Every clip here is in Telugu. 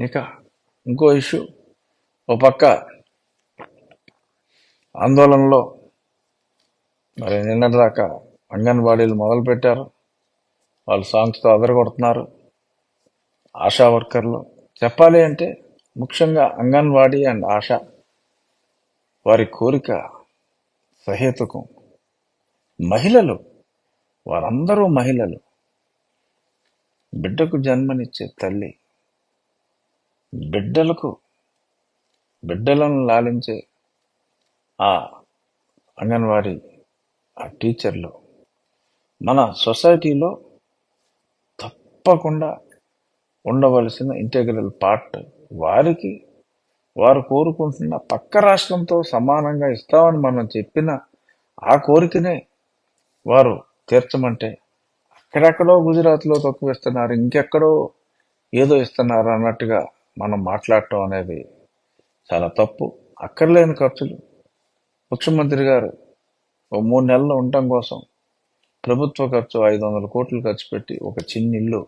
ఇక ఇంకో ఇష్యూ. ఓ పక్క ఆందోళనలో మరి నిన్నటిదాకా అంగన్వాడీలు మొదలుపెట్టారు. వాళ్ళు సాంగ్స్తో అదరగొడుతున్నారు. ఆశా వర్కర్లు. చెప్పాలి అంటే ముఖ్యంగా అంగన్వాడీ అండ్ ఆశ వారి కోరిక సహేతుకం. మహిళలు వారందరూ మహిళలు. బిడ్డకు జన్మనిచ్చే తల్లి బిడ్డలకు బిడ్డలను లాలించే ఆ అంగన్వాడీ ఆ టీచర్లు మన సొసైటీలో తప్పకుండా ఉండవలసిన ఇంటెగ్రల్ పార్ట్ వారికి వారు కోరుకుంటున్న పక్క రాష్ట్రంతో సమానంగా ఇస్తామని మనం చెప్పిన ఆ కోరికనే వారు తీర్చమంటే అక్కడెక్కడో గుజరాత్లో తక్కువ ఇస్తున్నారు ఇంకెక్కడో ఏదో ఇస్తున్నారు అన్నట్టుగా మనం మాట్లాడటం అనేది చాలా తప్పు అక్కర్లేని ఖర్చులు. ముఖ్యమంత్రి గారు ఓ మూడు నెలలు ఉండటం కోసం ప్రభుత్వ ఖర్చు ఐదు వందల కోట్లు ఖర్చు పెట్టి ఒక చిన్న ఇల్లు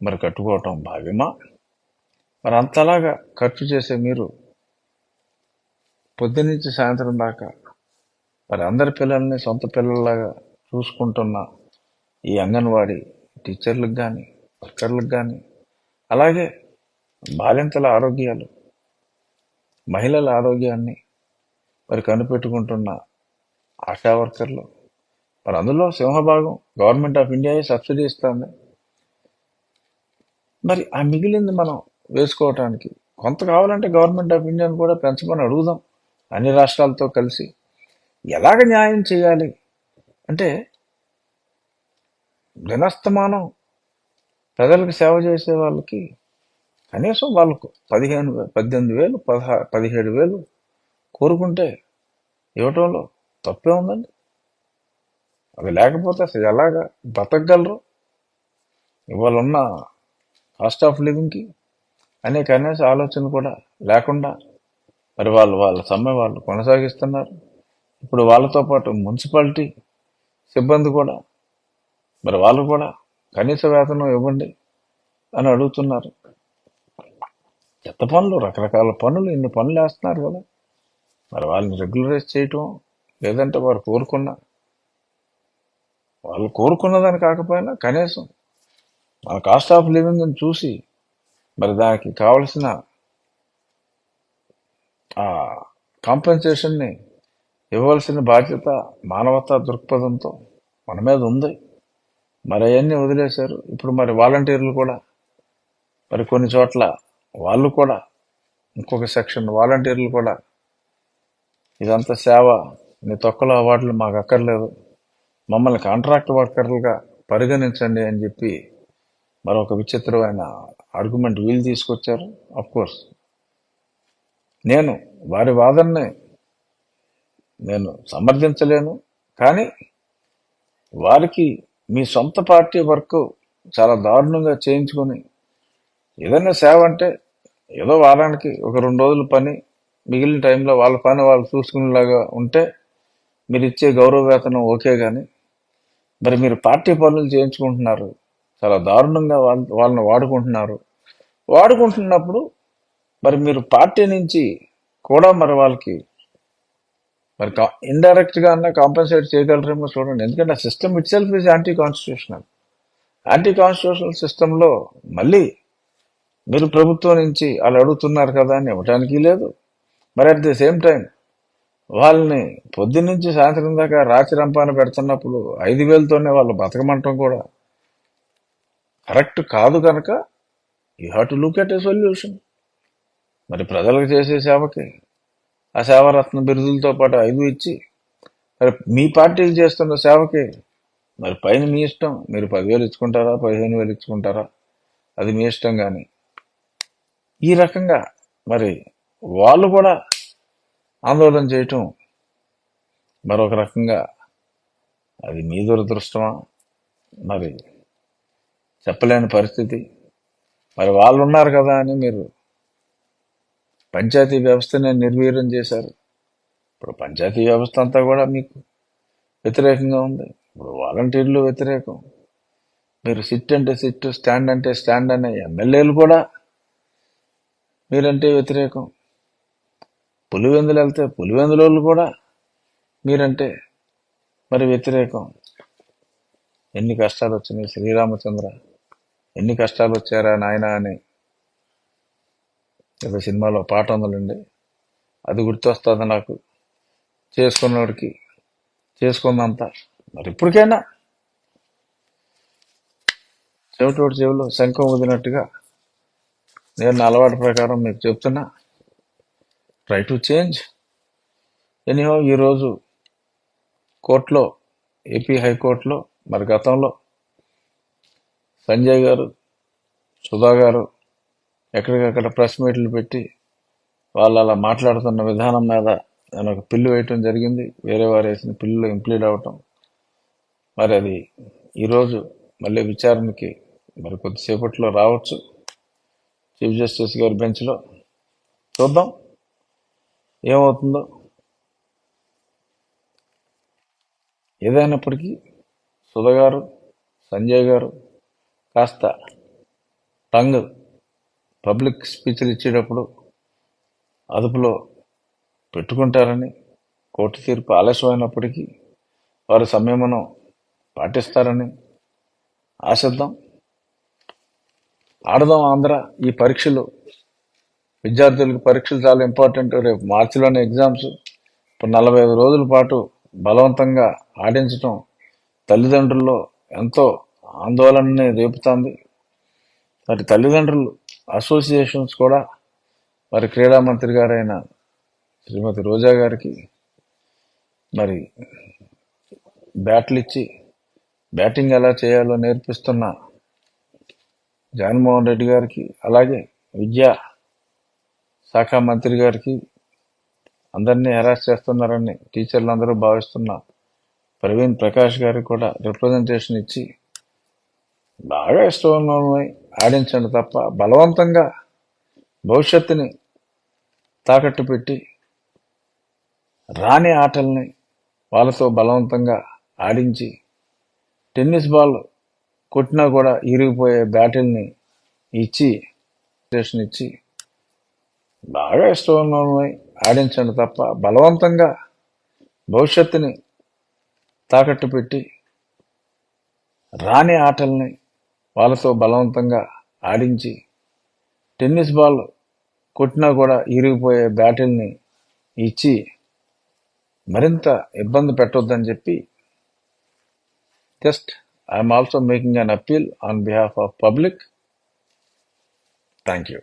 మరి కట్టుకోవటం భావ్యమా? మరి అంతలాగా ఖర్చు చేసే మీరు పొద్దునుంచి సాయంత్రం దాకా మరి అందరి పిల్లల్ని సొంత పిల్లల్లాగా చూసుకుంటున్న ఈ అంగన్వాడీ టీచర్లకు కానీ వర్కర్లకు కానీ అలాగే బాలింతల ఆరోగ్యాలు మహిళల ఆరోగ్యాన్ని మరి కనిపెట్టుకుంటున్న ఆశా వర్కర్లు మరి అందులో సింహభాగం గవర్నమెంట్ ఆఫ్ ఇండియా సబ్సిడీ ఇస్తుంది. మరి ఆ మిగిలింది మనం వేసుకోవటానికి కొంత కావాలంటే గవర్నమెంట్ ఆఫ్ ఇండియాని కూడా పెంచమని అడుగుదాం అన్ని రాష్ట్రాలతో కలిసి. ఎలాగ న్యాయం చేయాలి? అంటే దినస్తమానం ప్రజలకు సేవ చేసే వాళ్ళకి కనీసం వాళ్ళకు పదిహేను పద్దెనిమిది వేలు పదహా పదిహేడు వేలు కోరుకుంటే ఇవ్వటంలో తప్పే ఉందండి. అది లేకపోతే అసలు ఎలాగా బతకగలరు ఇవాళ ఉన్న కాస్ట్ ఆఫ్ లివింగ్కి అనే కనీస ఆలోచన కూడా లేకుండా మరి వాళ్ళు వాళ్ళ సమ్మె వాళ్ళు కొనసాగిస్తున్నారు. ఇప్పుడు వాళ్ళతో పాటు మున్సిపాలిటీ సిబ్బంది కూడా మరి వాళ్ళు కూడా కనీస వేతనం ఇవ్వండి అని అడుగుతున్నారు. చెత్త పనులు రకరకాల పనులు ఇన్ని పనులు వేస్తున్నారు కదా. మరి వాళ్ళని రెగ్యులరైజ్ చేయటం లేదంటే వారు కోరుకున్న. వాళ్ళు కోరుకున్నదని కాకపోయినా కనీసం మన కాస్ట్ ఆఫ్ లివింగ్ చూసి మరి దానికి కావలసిన ఆ కాంపెన్సేషన్ని ఇవ్వాల్సిన బాధ్యత మానవతా దృక్పథంతో మన మీద ఉంది. మరి అవన్నీ వదిలేశారు. ఇప్పుడు మరి వాలంటీర్లు కూడా మరి కొన్ని చోట్ల వాళ్ళు కూడా ఇంకొక సెక్షన్ వాలంటీర్లు కూడా ఇదంతా సేవ. నీ తొక్కలో అవార్డులు మాకు అక్కర్లేదు. మమ్మల్ని కాంట్రాక్ట్ వర్కర్లుగా పరిగణించండి అని చెప్పి మరొక విచిత్రమైన ఆర్గ్యుమెంట్ వీళ్ళు తీసుకొచ్చారు. కోర్స్ నేను వారి వాదనని నేను సమర్థించలేను. కానీ వారికి మీ సొంత పార్టీ వర్క్ చాలా దారుణంగా చేయించుకొని ఏదైనా సేవ అంటే ఏదో వారానికి ఒక రెండు రోజులు పని మిగిలిన టైంలో వాళ్ళ పని వాళ్ళు చూసుకునేలాగా ఉంటే మీరు ఇచ్చే గౌరవ వేతనం ఓకే కానీ మరి మీరు పార్టీ పనులు చేయించుకుంటున్నారు చాలా దారుణంగా వాళ్ళ వాళ్ళని వాడుకుంటున్నారు. వాడుకుంటున్నప్పుడు మరి మీరు పార్టీ నుంచి కూడా మరి వాళ్ళకి మరి కా ఇండైరెక్ట్గా అన్నా కాంపెన్సేట్ చేయగలరేమో చూడండి. ఎందుకంటే ఆ system itself is anti constitutional anti constitutional సిస్టంలో మళ్ళీ మీరు ప్రభుత్వం నుంచి వాళ్ళు అడుగుతున్నారు కదా అని ఇవ్వటానికి లేదు. మరి అట్ ది సేమ్ టైం వాళ్ళని పొద్దున్నుంచి సాయంత్రం దాకా రాచి రంపాన పెడుతున్నప్పుడు ఐదు వేలతోనే వాళ్ళు బతకమంటం కూడా. కరెక్ట్ కాదు కనుక you have to look at a solution మరి ప్రజలకు చేసే సేవకి ఆ సేవారత్న బిరుదులతో పాటు ఐదు ఇచ్చి మరి మీ పార్టీకి చేస్తున్న సేవకి మరి పైన మీ ఇష్టం. మీరు పదివేలు ఇచ్చుకుంటారా పదిహేను వేలు ఇచ్చుకుంటారా? అది మీ ఇష్టం కానీ ఈ రకంగా మరి వాళ్ళు కూడా ఆందోళన చేయటం మరొక రకంగా అది మీ దురదృష్టమా? మరి చెప్పలేని పరిస్థితి. మరి వాళ్ళు ఉన్నారు కదా అని మీరు పంచాయతీ వ్యవస్థనే నిర్వీర్యం చేశారు. ఇప్పుడు పంచాయతీ వ్యవస్థ అంతా కూడా మీకు వ్యతిరేకంగా ఉంది. ఇప్పుడు వాలంటీర్లు వ్యతిరేకం. మీరు సిట్ అంటే సిట్ స్టాండ్ అంటే స్టాండ్ అనే ఎమ్మెల్యేలు కూడా మీరంటే వ్యతిరేకం. పులివెందులు వెళ్తే పులివెందులోళ్ళు కూడా మీరంటే మరి వ్యతిరేకం. ఎన్ని కష్టాలు వచ్చినాయి శ్రీరామచంద్ర? ఎన్ని కష్టాలు వచ్చారా నాయన అని. ఏదో సినిమాలో పాట ఉందండి అది గుర్తొస్తుంది నాకు. చేసుకున్నవాడికి చేసుకున్నంత మరి ఇప్పటికైనా. చెవిటోటి చెవిలో శంఖం వదినట్టుగా నేను నా అలవాటు ప్రకారం మీకు చెప్తున్నా. ట్రై టు చేంజ్ ఎనీహో ఈరోజు కోర్టులో ఏపీ హైకోర్టులో మరి గతంలో సంజయ్ గారు సుధా గారు ఎక్కడికక్కడ ప్రెస్ మీట్లు పెట్టి వాళ్ళు అలా మాట్లాడుతున్న విధానం మీద నేను ఒక పిల్లు వేయటం జరిగింది. వేరే వారు వేసిన పిల్లు ఇంప్లీడ్ అవ్వటం. మరి అది ఈరోజు మళ్ళీ విచారణకి మరి కొద్దిసేపట్లో రావచ్చు. చీఫ్ జస్టిస్ గారి బెంచ్లో. చూద్దాం. ఏమవుతుందో. ఏదైనప్పటికీ సుధ గారు సంజయ్ గారు కాస్త టంగ్ పబ్లిక్ స్పీచ్లు ఇచ్చేటప్పుడు అదుపులో పెట్టుకుంటారని కోర్టు తీర్పు ఆలస్యమైనప్పటికీ వారు సంయమనం పాటిస్తారని ఆశిద్దాం. ఆడదాం ఆంధ్ర. ఈ పరీక్షలు విద్యార్థులకు పరీక్షలు చాలా ఇంపార్టెంట్ రేపు మార్చిలోనే ఎగ్జామ్స్ ఇప్పుడు నలభై ఐదు రోజుల పాటు బలవంతంగా ఆడించడం తల్లిదండ్రుల్లో ఎంతో ఆందోళనని రేపుతుంది. మరి తల్లిదండ్రులు అసోసియేషన్స్ కూడా మరి క్రీడా మంత్రి గారైన శ్రీమతి రోజా గారికి మరి బ్యాట్లు ఇచ్చి బ్యాటింగ్ ఎలా చేయాలో నేర్పిస్తున్న జగన్మోహన్ రెడ్డి గారికి అలాగే విద్యా శాఖ మంత్రి గారికి అందరినీ హెరాస్ చేస్తున్నారని టీచర్లు అందరూ భావిస్తున్న ప్రవీణ్ ప్రకాష్ గారికి కూడా రిప్రజెంటేషన్ ఇచ్చి బాగా ఇష్టమై ఆడించండి తప్ప బలవంతంగా భవిష్యత్తుని తాకట్టు పెట్టి రాని ఆటల్ని వాళ్ళతో బలవంతంగా ఆడించి టెన్నిస్ బాల్ కొట్టినా కూడా ఇరిగిపోయే బ్యాటిల్ని ఇచ్చి స్టేషన్ ఇచ్చి బాగా ఇష్టం ఆడించండి తప్ప బలవంతంగా భవిష్యత్తుని తాకట్టు పెట్టి రాని ఆటల్ని వాళ్ళతో బలవంతంగా ఆడించి టెన్నిస్ బాల్ కొట్టినా కూడా ఇరిగిపోయే బ్యాటిల్ని ఇచ్చి మరింత ఇబ్బంది పెట్టొద్దని చెప్పి just I am also making an appeal on behalf of public. Thank you.